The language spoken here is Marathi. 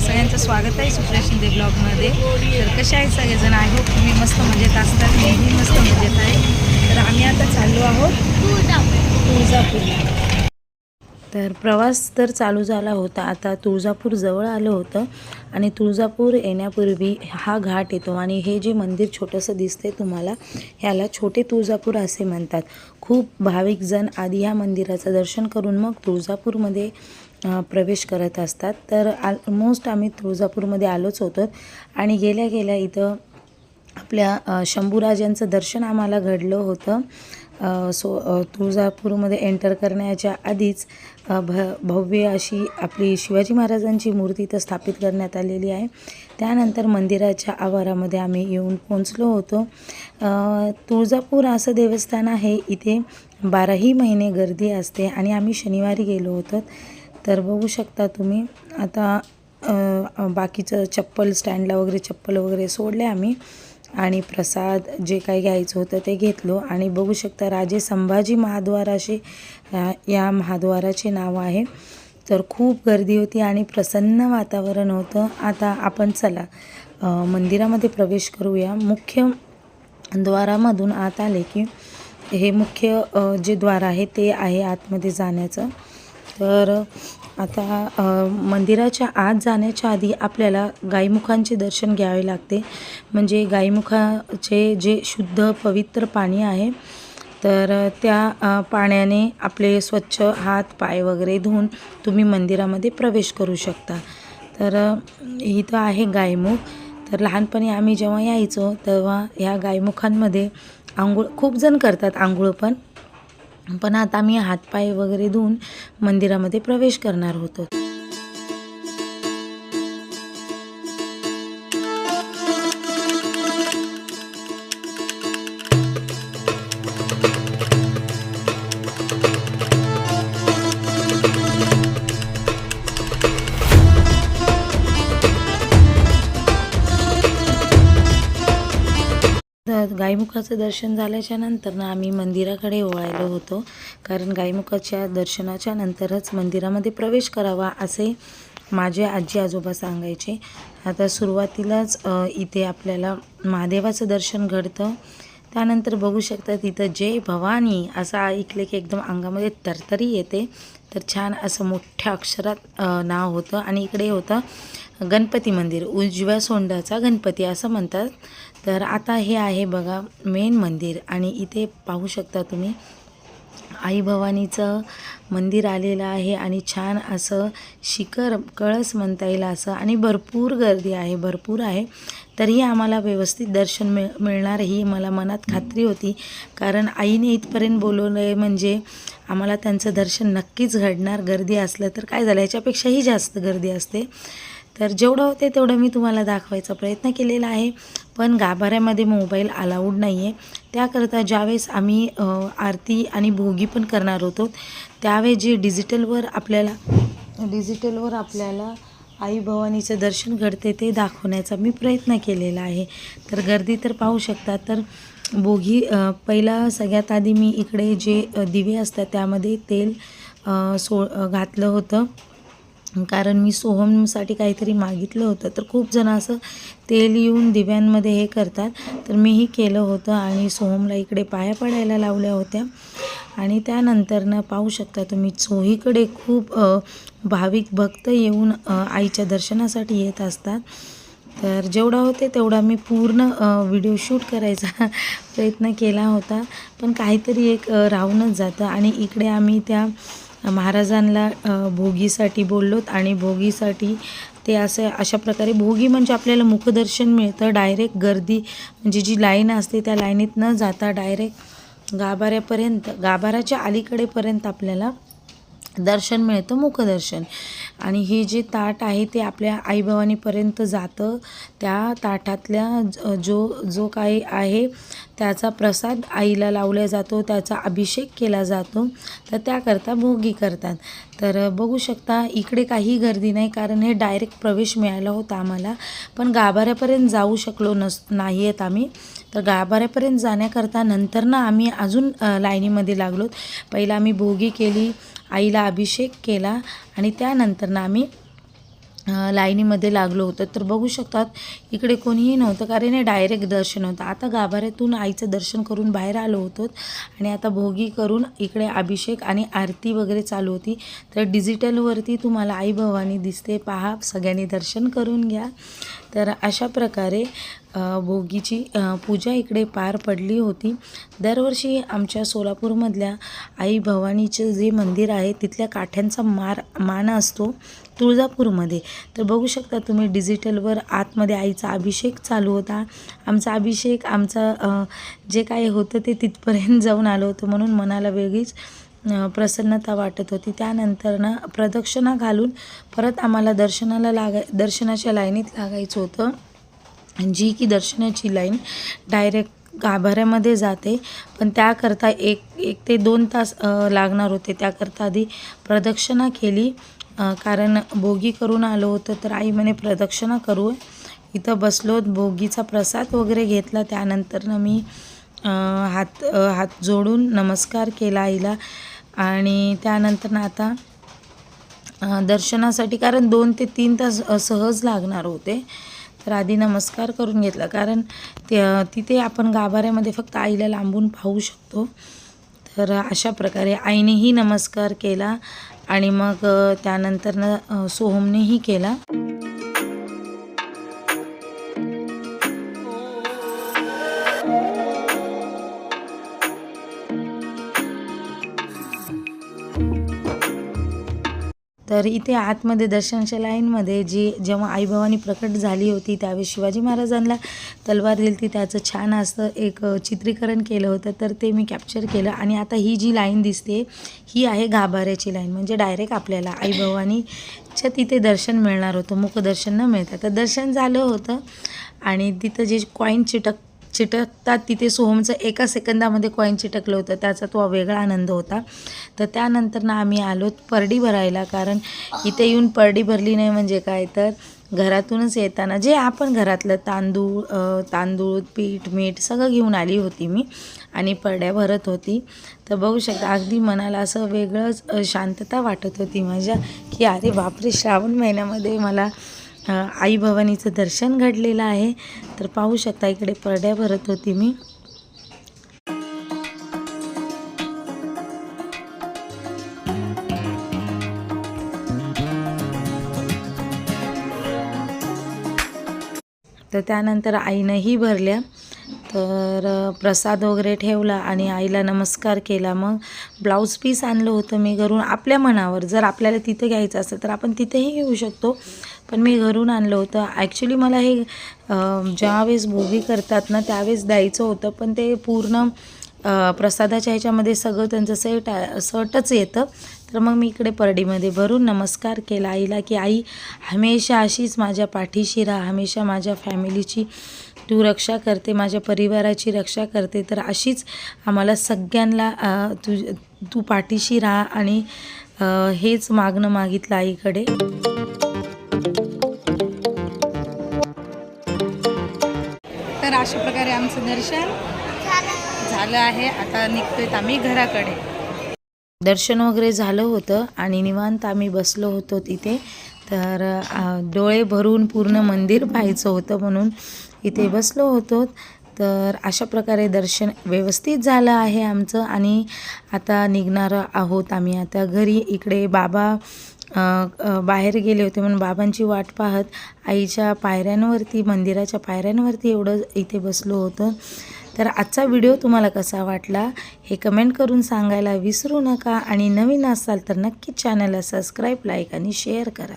सगळ्यांचं स्वागत आहे सुप्रिया शिंदे ब्लॉगमध्ये. तर कसे आहेत सगळेजण? आय होप तुम्ही मस्त मजेत असतात मीही मस्त मजेत आहे. तर आम्ही आता चाललो आहोत तुळजापूरला तर प्रवास तर चालू झाला होता. आता तुळजापूर जवळ आलं होतं आणि तुळजापूर येण्यापूर्वी हा घाट येतो आणि हे जे मंदिर छोटंसं दिसते तुम्हाला ह्याला छोटे तुळजापूर असे म्हणतात. खूप भाविकजण आधी ह्या मंदिराचं दर्शन करून मग तुळजापूरमध्ये प्रवेश करत असतात. तर ऑलमोस्ट आम्ही तुळजापूरमध्ये आलोच होतो. आणि गेल्या गेल्या इथं आपल्या शंभूराजांचं दर्शन आम्हाला घडलं होतं. सो तुळजापूरमध्ये एंटर करण्याच्या आधीच भ भव्य अशी आपली शिवाजी महाराजांची मूर्ती इथं स्थापित करण्यात आलेली आहे. त्यानंतर मंदिराच्या आवारामध्ये आम्ही येऊन पोहोचलो होतो. तुळजापूर असं देवस्थान आहे इथे बाराही महिने गर्दी असते आणि आम्ही शनिवारी गेलो होतो. तर बघू शकता तुम्ही. आता बाकीचं चप्पल स्टँडला वगैरे चप्पल वगैरे सोडले आम्ही. आणि प्रसाद जे काही घ्यायचं होतं ते घेतलो. आणि बघू शकता राजे संभाजी महाद्वाराशी या महाद्वाराचे नाव आहे. तर खूप गर्दी होती आणि प्रसन्न वातावरण होतं. आता आपण चला मंदिरामध्ये प्रवेश करूया. मुख्य द्वारामधून आत आले की हे मुख्य जे द्वार आहे ते आहे आतमध्ये जाण्याचं. तर आता मंदिराच्या आत जाण्याच्या आधी आपल्याला गाईमुखांचे दर्शन घ्यावे लागते. म्हणजे गाईमुखाचे जे शुद्ध पवित्र पाणी आहे तर त्या पाण्याने आपले स्वच्छ हात पाय वगैरे धुवून तुम्ही मंदिरामध्ये प्रवेश करू शकता. तर इथं आहे गायमुख. तर लहानपणी आम्ही जेव्हा यायचो तेव्हा ह्या गायमुखांमध्ये आंघोळ खूप जण करतात आंघोळ पण. पण आता आम्ही हातपाय वगैरे धुवून मंदिरामध्ये प्रवेश करणार होतो. तर गायमुखाचं दर्शन झाल्याच्यानंतर ना आम्ही मंदिराकडे वळायलो होतो. कारण गायमुखाच्या दर्शनाच्या नंतरच मंदिरामध्ये प्रवेश करावा असे माझे आजी आजोबा सांगायचे. आता सुरुवातीलाच इथे आपल्याला महादेवाचं दर्शन घडतं. त्यानंतर बघू शकता तिथं जय भवानी असं ऐकले की एकदम अंगामध्ये तरतरी येते. तर छान असं मोठ्या अक्षरात नाव होतं. आणि इकडे होतं गणपती मंदिर उजव्या सोंडाचा गणपती असं म्हणतात. तर आता हे आहे बघा मेन मंदिर आणि इथे पाहू शकता तुम्ही आई भवानीचं मंदिर आलेलं आहे आणि छान असं शिखर कळस म्हणता येईल असं आणि भरपूर गर्दी आहे भरपूर आहे. तरीही आम्हाला व्यवस्थित दर्शन मिळ मिळणार ही मला मनात खात्री होती. कारण आईने इथपर्यंत बोलवलं आहे म्हणजे आम्हाला त्यांचं दर्शन नक्कीच घडणार. गर्दी असलं तर काय झालं? याच्यापेक्षाही जास्त गर्दी असते. तर जेवढं होते तेवढं मी तुम्हाला दाखवायचा प्रयत्न केलेला आहे. पण गाभाऱ्यामध्ये मोबाईल अलाउड नाही आहे त्याकरता ज्यावेळेस आम्ही आरती आणि भोगी पण करणार होतो त्यावेळेस जे डिजिटलवर आपल्याला डिजिटलवर आपल्याला आई भवानीचं दर्शन घडते ते दाखवण्याचा मी प्रयत्न केलेला आहे. तर गर्दी तर पाहू शकता तर बोगी पहिला सगळ्यात आधी मी इकडे जे दिवे असतात त्यामध्ये तेल सो घातलं होतं. कारण मी सोहमसाठी काहीतरी मागितलं होतं. तर खूप जण असं तेल येऊन दिव्यांमध्ये हे करतात. तर मीही केलं होतं आणि सोहमला इकडे पाया पडायला लावल्या होत्या. आणि त्यानंतरनं पाहू शकता तुम्ही चोहीकडे खूप भाविक भक्त येऊन आईच्या दर्शनासाठी येत असतात. तर जेवढा होते तेवढा मी पूर्ण व्हिडिओ शूट करायचा प्रयत्न केला होता. पण काहीतरी एक राहूनच जातं. आणि इकडे आम्ही त्या महाराजांना भोगीसाठी बोललोत आणि भोगीसाठी ते असं अशा प्रकारे भोगी म्हणजे आपल्याला मुखदर्शन मिळतं डायरेक्ट गर्दी म्हणजे जी लाईन असते त्या लाईनीत न जाता डायरेक्ट गाभाऱ्यापर्यंत गाभाऱ्याच्या अलीकडेपर्यंत आपल्याला दर्शन मिळतं मुखदर्शन. आणि हे जे ताट आहे ते आपल्या आईभवानीपर्यंत जातं. त्या ताटातल्या जो जो काही आहे त्याचा प्रसाद आईला लावला जातो त्याचा अभिषेक केला जातो. तर त्याकरता भोगी करतात. तर बघू शकता इकडे काही गर्दी नाही कारण हे डायरेक्ट प्रवेश मिळाला होता आम्हाला. पण गाभाऱ्यापर्यंत जाऊ शकलो नस नाही आहेत आम्ही. तर गाभाऱ्यापर्यंत जाण्याकरता नंतर ना आम्ही अजून लाईनीमध्ये लागलो पहिला आम्ही भोगी केली. आईला अभिषेक केला आणि त्यानंतरनं आम्ही लाईनीमध्ये लागलो होतो. तर बघू शकतात इकडे कोणीही नव्हतं कारण हे डायरेक्ट दर्शन होतं. आता गाभाऱ्यातून आईचं दर्शन करून बाहेर आलो होतो आणि आता भोगी करून इकडे अभिषेक आणि आरती वगैरे चालू होती. तर डिजिटलवरती तुम्हाला आई भवानी दिसते. पहा सगळ्यांनी दर्शन करून घ्या. तर अशा प्रकारे भोगीची पूजा इकडे पार पडली होती. दरवर्षी आमच्या सोलापूरमधल्या आई भवानीचं जे मंदिर आहे तिथल्या काठ्यांचा मार मान असतो तुळजापूरमध्ये. तर बघू शकता तुम्ही डिजिटलवर आतमध्ये आईचा अभिषेक चालू होता. आमचा अभिषेक आमचा जे काय होतं ते तिथपर्यंत जाऊन आलं होतं म्हणून मनाला वेगळीच प्रसन्नता वाटत होती. त्यानंतर ना प्रदक्षिणा घालून परत आम्हाला दर्शनाला लागाय दर्शनाच्या लाईनीत लागायचं होतं. जी की दर्शनाची लाईन डायरेक्ट गाभाऱ्यामध्ये जाते. पण त्याकरता एक एक ते दोन तास लागणार होते. त्याकरता आधी प्रदक्षिणा केली. कारण भोगी करून आलो होतं तर आई म्हणे प्रदक्षिणा करू. इथं बसलो भोगीचा प्रसाद वगैरे घेतला. त्यानंतरनं मी हात हात जोडून नमस्कार केला आईला. आणि त्यानंतर आता दर्शनासाठी कारण दोन ते तीन तास सहज लागणार होते. तर आधी नमस्कार करून घेतला. कारण ते तिथे आपण गाभाऱ्यामध्ये फक्त आईला लांबून पाहू शकतो. तर अशा प्रकारे आईनेही नमस्कार केला आणि मग त्यानंतरनं सोहमनेही केला. तर इथे आतमध्ये दर्शनाच्या लाईनमध्ये जी जेव्हा आईभवानी प्रकट झाली होती त्यावेळी शिवाजी महाराजांना तलवार दिली ती त्याचं छान असं एक चित्रीकरण केलं होतं. तर ते मी कॅप्चर केलं आणि आता ही जी लाईन दिसते ही आहे गाभाऱ्याची लाईन. म्हणजे डायरेक्ट आपल्याला आईभवानीच्या तिथे दर्शन मिळणार होतं. मुखदर्शन न मिळतं. तर दर्शन झालं होतं आणि तिथं जे कॉईन चिटक चिटकतात तिथे सोहमचं एका सेकंदामध्ये कॉईन चिटकलं होतं. त्याचा तो वेगळा आनंद होता. तर त्यानंतर ना आम्ही आलो परडी भरायला. कारण इथे येऊन परडी भरली नाही म्हणजे काय? तर घरातूनच येताना जे आपण घरातलं तांदूळ तांदूळ पीठ मीठ सगळं घेऊन आली होती मी आणि परड्या भरत होती. तर बघू शकता अगदी मनाला असं वेगळंच शांतता वाटत होती माझ्या की अरे बापरे श्रावण महिन्यामध्ये मला आई भवानीचं दर्शन घडलेलं आहे. तर पाहू शकता इकडे परड्या भरत होती मी. तर त्यानंतर आईनंही भरल्या. तर प्रसाद वगैरे ठेवला आणि आईला नमस्कार केला. मग ब्लाऊज पीस आणलं होतं मी घरून आपल्या मनावर. जर आपल्याला तिथे घ्यायचं असेल तर आपण तिथेही घेऊ शकतो. पण मी घरून आणलं होतं. ॲक्च्युली मला हे ज्यावेळेस भोगी करतात ना त्यावेळेस द्यायचं होतं. पण ते पूर्ण प्रसादाच्या ह्याच्यामध्ये सगळं त्यांचं सेट आहे सटच येतं. तर मग मी इकडे परडीमध्ये भरून नमस्कार केला आईला की आई हमेशा अशीच माझ्या पाठीशी राहा. हमेशा माझ्या फॅमिलीची तू रक्षा करते माझ्या परिवाराची रक्षा करते. तर अशीच आम्हाला सगळ्यांना तू तू पाठीशी राहा आणि हेच मागणं मागितलं आईकडे. अशा प्रकारे आमचं दर्शन झालं आहे. आता निघतोय आम्ही घराकडे. दर्शन वगैरे झालं होतं आणि निवांत आम्ही बसलो होतो तिथे. तर डोळे भरून पूर्ण मंदिर पाहायचं होतं म्हणून इथे बसलो होतो. तर अशा प्रकारे दर्शन व्यवस्थित झालं आहे आमचं आणि आता निघणार आहोत आम्ही. आता घरी इकडे बाबा बाहेर गेले होते म्हणून बाबांची वाट पाहत आईच्या पायऱ्यांवरती मंदिराच्या पायऱ्यांवरती एवढं इथे बसलो होतो. तर आजचा व्हिडिओ तुम्हाला कसा वाटला हे कमेंट करून सांगायला विसरू नका आणि नवीन असाल तर नक्कीच चॅनलला सबस्क्राईब लाईक आणि शेअर करा.